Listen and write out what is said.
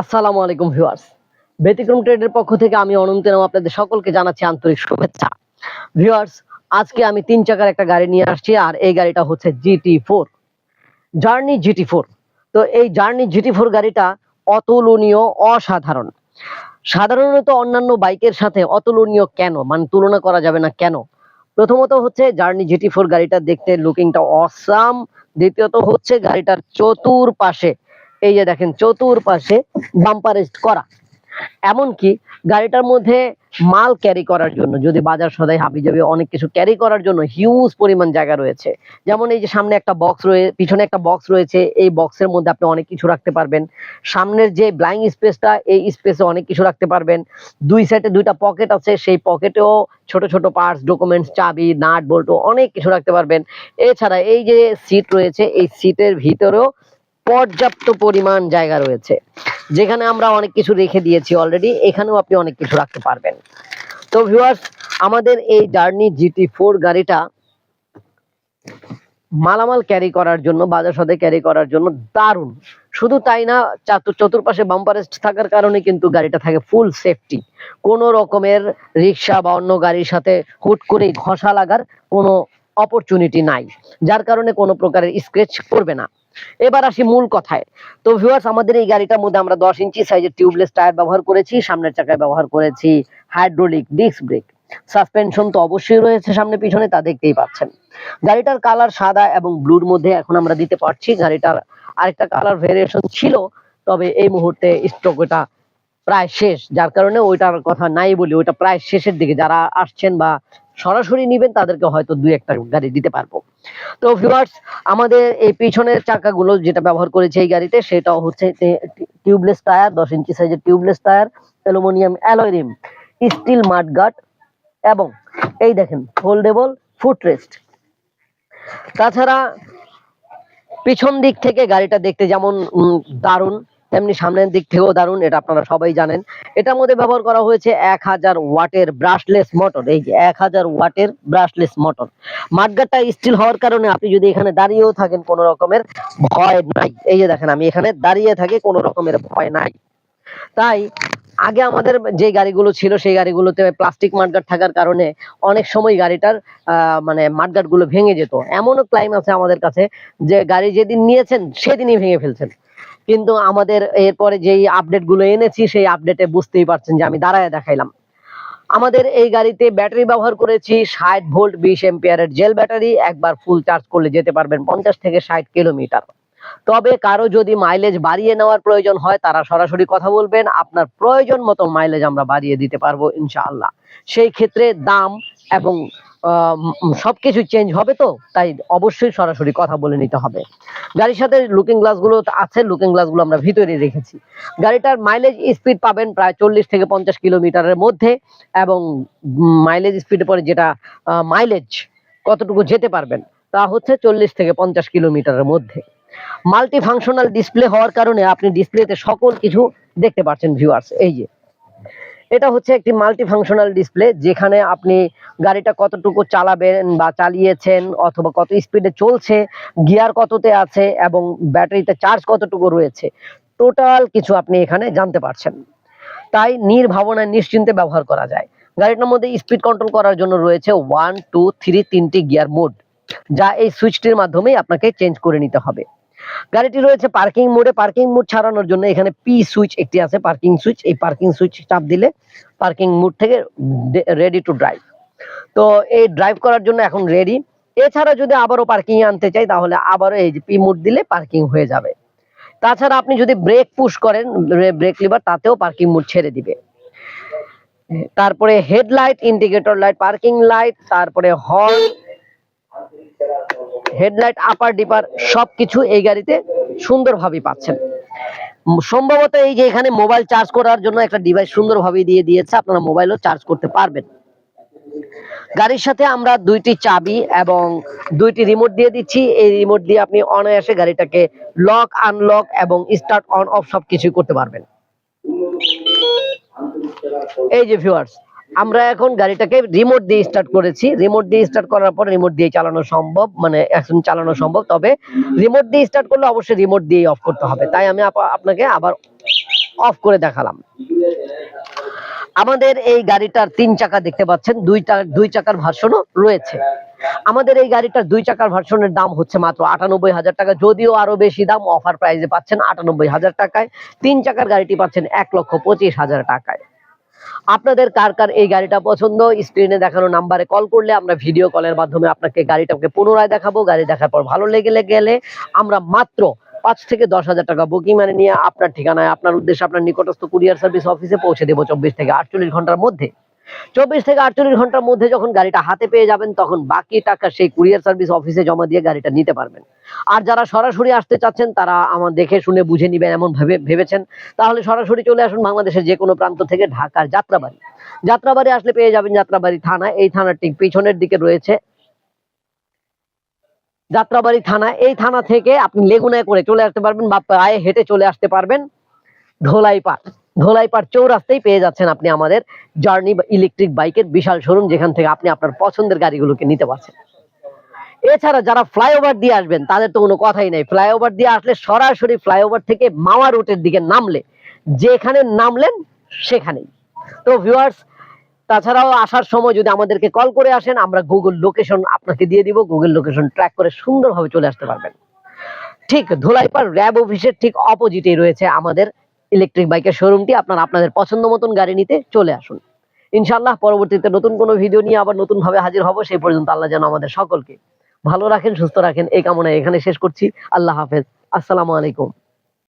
আসসালামু আলাইকুম ভিউয়ার্স। ব্যতিক্রম ট্রেডের পক্ষ থেকে আমি অনন্ত নাম আপনাদের সকলকে জানাচ্ছি আন্তরিক শুভেচ্ছা। ভিউয়ার্স, আজকে আমি তিন চাকার একটা গাড়ি নিয়ে আসছি, আর এই গাড়িটা হচ্ছে GT four. Journey GT four. তো এই জার্নি জিটি ফোর গাড়িটা অতুলনীয়, অসাধারণ। সাধারণত অন্যান্য বাইকের সাথে অতুলনীয় কেন? মানে তুলনা করা যাবে না কেন? প্রথমত হচ্ছে জার্নি জিটি ফোর গাড়িটা দেখতে লুকিংটা অসাম দ্বিতীয়ত হচ্ছে গাড়িটার চতুর পাশে এই যে দেখেন চতুর পাশে বাম্পারেস্ট করা। এমনকি গাড়িটার মধ্যে মাল ক্যারি করার জন্য, যদি বাজার সদাই যাবে অনেক কিছু ক্যারি করার জন্য হিউজ পরিমাণ জায়গা রয়েছে। যেমন এই যে সামনে একটা বক্স রয়েছে পিছনে একটা বক্স রয়েছে, এই বক্সের মধ্যে আপনি অনেক কিছু রাখতে পারবেন। সামনের যে ব্লাইং স্পেসটা এই স্পেসে অনেক কিছু রাখতে পারবেন। দুই সাইডে দুইটা পকেট আছে, সেই পকেটেও ছোট ছোট পার্টস ডকুমেন্টস চাবি নাট বল্ট অনেক কিছু রাখতে পারবেন। এছাড়া এই যে সিট রয়েছে, এই সিটের ভিতরেও পর্যাপ্ত পরিমাণ জায়গা রয়েছে। যেখানে আমরা অনেক কিছু রেখে দিয়েছি অলরেডি এখানেও আপনি অনেক কিছু রাখতে পারবেন। তো ভিউয়ার্স আমাদের এই জার্নি জিটি ফোর গাড়িটা মালামাল ক্যারি করার জন্য, বাজার সদে ক্যারি করার জন্য দারুণ। শুধু তাই না, চাতু- চতুর্পাশে বাম্পারেস্ট থাকার কারণে কিন্তু গাড়িটা থাকে ফুল সেফটি কোনো রকমের রিক্সা বা অন্য গাড়ির সাথে হুট করে ঘষা লাগার কোনো অপরচুনিটি নাই। যার কারণে কোনো প্রকারের স্ক্রেচ পড়বে না। এবার আসি মূল কথায়। তো ভিউয়ার্স আমাদের এই গাড়িটার মধ্যে আমরা দশ ইঞ্চি সাইজের টিউবলেস টায়ার ব্যবহার করেছি, সামনের চাকায় ব্যবহার করেছি হাইড্রোলিক ডিস্ক ব্রেক সাসপেনশন তো অবশ্যই রয়েছে সামনে পিছনে, তা দেখতেই পাচ্ছেন। গাড়িটার কালার সাদা এবং ব্লুর মধ্যে এখন আমরা দিতে পারছি। গাড়িটার আরেকটা কালার ভেরিয়েশন ছিল, তবে এই মুহূর্তে স্টক ওটা প্রায় শেষ। যার কারণে ওইটার কথা নাই বলি ওইটা প্রায় শেষের দিকে। যারা আসছেন বা সরাসরি নিবেন, তাদেরকে হয়তো দুই একটা গাড়ি দিতে পারব। তো ভিউয়ার্স আমাদের এই পিছনের চাকাগুলো যেটা ব্যবহার করেছে এই গাড়িতে, সেটাও হচ্ছে টিউবলেস টায়ার দশ ইঞ্চি সাইজের tubeless tyre aluminium alloy rim steel mudguard এবং এই দেখেন ফোল্ডেবল ফুট রেস্ট তাছাড়া পিছন দিক থেকে গাড়িটা দেখতে যেমন দারুণ। তেমনি সামনের দিক থেকেও দারুণ, এটা আপনারা সবাই জানেন। এটার মধ্যে ব্যবহার করা হয়েছে এক হাজার ওয়াটের ব্রাশলেস মোটর। এই যে এক হাজার ওয়াটের ব্রাশলেস মোটর। মাঠগাটটা স্টিল হওয়ার কারণে আপনি যদি এখানে দাঁড়িয়েও থাকেন কোনো রকমের ভয় নাই। এই যে দেখেন, আমি এখানে দাঁড়িয়ে থাকি কোনো রকমের ভয় নাই। তাই আগে আমাদের যে গাড়িগুলো ছিল, সেই গাড়িগুলোতে প্লাস্টিক মাঠগাট থাকার কারণে অনেক সময় গাড়িটার মানে মাঠগাটগুলো ভেঙে যেত। এমনও ক্লাইম আছে আমাদের কাছে যে গাড়ি যেদিন নিয়েছেন, সেদিনই ভেঙে ফেলছেন। কিন্তু আমাদের এরপরে যেই আপডেটগুলো এনেছি, সেই আপডেটে বুঝতেই পারছেন যে আমি দাঁড়ায় দেখাইলাম। আমাদের এই গাড়িতে ব্যাটারি ব্যবহার করেছি ষাট ভোল্ট বিশ এম্পিয়ারের জেল ব্যাটারি একবার ফুল চার্জ করলে যেতে পারবেন পঞ্চাশ থেকে ষাট কিলোমিটার তবে কারও যদি মাইলেজ বাড়িয়ে নেওয়ার প্রয়োজন হয়, তারা সরাসরি কথা বলবেন, আপনার প্রয়োজন মতো মাইলেজ আমরা বাড়িয়ে দিতে পারব ইনশাআল্লাহ। সেই ক্ষেত্রে দাম এবং সবকিছু চেঞ্জ হবে তো? তাই অবশ্যই সরাসরি কথা বলে নিতে হবে। গাড়ির সাথে লুকিং গ্লাসগুলো তো আছে লুকিং গ্লাসগুলো আমরা ভিতরে রেখেছি। গাড়িটার মাইলেজ স্পিড পাবেন প্রায় চল্লিশ থেকে পঞ্চাশ কিলোমিটারের মধ্যে এবং মাইলেজ স্পিডে পরে যেটা মাইলেজ কতটুকু যেতে পারবেন, তা হচ্ছে চল্লিশ থেকে পঞ্চাশ কিলোমিটারের মধ্যে। মাল্টি ফাংশনাল ডিসপ্লে হওয়ার কারণে আপনি ডিসপ্লেতে সকল কিছু দেখতে পাচ্ছেন ভিউয়ার্স এই যে। এটা হচ্ছে একটি মাল্টি ফাংশনাল ডিসপ্লে যেখানে আপনি গাড়িটা কতটুকু চালাবেন বা চালিয়েছেন অথবা কত স্পিডে চলছে গিয়ার কততে আছে এবং ব্যাটারিতে চার্জ কতটুকু রয়েছে টোটাল কিছু আপনি এখানে জানতে পারছেন। তাই নির্ভাবনায় নিশ্চিন্তে ব্যবহার করা যায়। গাড়িটার মধ্যে স্পিড কন্ট্রোল করার জন্য রয়েছে ওয়ান টু থ্রি তিনটি গিয়ার মোড যা এই সুইচটির মাধ্যমেই আপনাকে চেঞ্জ করে নিতে হবে। গাড়িটি রয়েছে পার্কিং মোডে। পার্কিং মোড ছাড়ানোর জন্য এখানে পি সুইচ একটি আছে, পার্কিং সুইচ এই পার্কিং সুইচ চাপ দিলে পার্কিং মোড থেকে রেডি টু ড্রাইভ তো এই ড্রাইভ করার জন্য এখন রেডি এছাড়া যদি আবারও পার্কিং আনতে চাই, তাহলে আবারও এই পি মোড দিলে পার্কিং হয়ে যাবে। তাছাড়া আপনি যদি ব্রেক পুশ করেন ব্রেক লিভার তাতেও পার্কিং মোড ছেড়ে দিবে। তারপরে headlight indicator light parking light তারপরে হর্ন হেডলাইট আপার ডিপার সবকিছু এই গাড়িতে সুন্দরভাবে পাচ্ছেন। সম্ভবত এই যে এখানে মোবাইল চার্জ করার জন্য একটা ডিভাইস সুন্দরভাবে দিয়ে দিয়েছে, আপনারা মোবাইলও চার্জ করতে পারবেন। গাড়ির সাথে আমরা দুইটি চাবি এবং দুইটি রিমোট দিয়ে দিচ্ছি। এই রিমোট দিয়ে আপনি অনায়াসে গাড়িটাকে লক আনলক এবং স্টার্ট অন অফ সবকিছু করতে পারবেন। এই যে ভিউয়ার্স আমরা এখন গাড়িটাকে রিমোট দিয়ে স্টার্ট করেছি। রিমোট দিয়ে স্টার্ট করার পর রিমোট দিয়ে চালানো সম্ভব মানে এখন চালানো সম্ভব। তবে রিমোট দিয়ে স্টার্ট করলে অবশ্যই রিমোট দিয়ে অফ করতে হবে। তাই আমি আপনাকে আবার অফ করে দেখালাম। আমাদের এই গাড়িটার তিন চাকা দেখতে পাচ্ছেন। দুইটা দুই চাকার ভার্সনও রয়েছে। আমাদের এই গাড়িটার দুই চাকার ভার্সনের দাম হচ্ছে মাত্র আটানব্বই হাজার টাকা। যদিও আরও বেশি দাম অফার প্রাইসে পাচ্ছেন আটানব্বই হাজার টাকায়। তিন চাকার গাড়িটি পাচ্ছেন এক লক্ষ পঁচিশ হাজার টাকায়। আপনাদের কার কার এই গাড়িটা পছন্দ? স্ক্রিনে দেখানো নাম্বারে কল করলে আমরা ভিডিও কলের মাধ্যমে আপনাকে গাড়িটাকে পুনরায় দেখাবো। গাড়ি দেখার পর ভালো লেগে গেলে আমরা মাত্র পাঁচ থেকে দশ হাজার টাকা বুকিং মানে নিয়ে আপনার ঠিকানায়, আপনার উদ্দেশ্যে আপনার নিকটস্থ কুরিয়ার সার্ভিস অফিসে পৌঁছে দেবো চব্বিশ থেকে আটচল্লিশ ঘণ্টার মধ্যে। চব্বিশ থেকে আটচল্লিশ ঘণ্টার মধ্যে যখন গাড়িটা হাতে পেয়ে যাবেন, তখন বাকি টাকা সেই কুরিয়ার সার্ভিস অফিসে জমা দিয়ে গাড়িটা নিতে পারবেন। আর যারা সরাসরি আসতে চাচ্ছেন, তারা আমার দেখে শুনে বুঝে নিবেন, এমন ভেবে ভেবেছেন। তাহলে সরাসরি চলে আসুন বাংলাদেশের যে কোনো প্রান্ত থেকে ঢাকার যাত্রাবাড়ি। যাত্রাবাড়ি আসলে পেয়ে যাবেন যাত্রাবাড়ি থানা। এই থানার ঠিক পিছনের দিকে রয়েছে। যাত্রাবাড়ি থানা। এই থানা থেকে আপনি লেগুনায় করে চলে আসতে পারবেন বা পায়ে হেঁটে চলে আসতে পারবেন ধোলাইপাট ধোলাইপাট চৌরাস্তায় পেয়ে যাচ্ছেন আপনি আমাদের জার্নি ইলেকট্রিক বাইকের বিশাল শোরুম যেখান থেকে আপনি আপনার পছন্দের গাড়িগুলোকে নিতে পারছেন। এছাড়া যারা ফ্লাইওভার দিয়ে আসবেন, তাদের তো কোনো কথাই নেই। ফ্লাইওভার দিয়ে আসলে সরাসরি ফ্লাইওভার থেকে মাওয়া রুটের দিকে নামলে, যেখানে নামলেন, সেখানেই। তো ভিউয়ার্স তাছাড়াও আসার সময় যদি আমাদেরকে কল করে আসেন, আমরা গুগল লোকেশন আপনাকে দিয়ে দিব। গুগল লোকেশন ট্র্যাক করে সুন্দরভাবে চলে আসতে পারবেন। ঠিক ধোলাইপাড় র্যাব অফিসের ঠিক অপোজিটেই রয়েছে আমাদের ইলেকট্রিক বাইকের শোরুমটি আপনারা আপনাদের পছন্দ মতন গাড়ি নিতে চলে আসুন। ইনশাল্লাহ পরবর্তীতে নতুন কোনো ভিডিও নিয়ে আবার নতুনভাবে হাজির হব, সেই পর্যন্ত আল্লাহ যেন আমাদের সকলকে ভালো রাখেন, সুস্থ রাখেন, এই কামনায় এখানে শেষ করছি। আল্লাহ হাফেজ। আসসালামু আলাইকুম।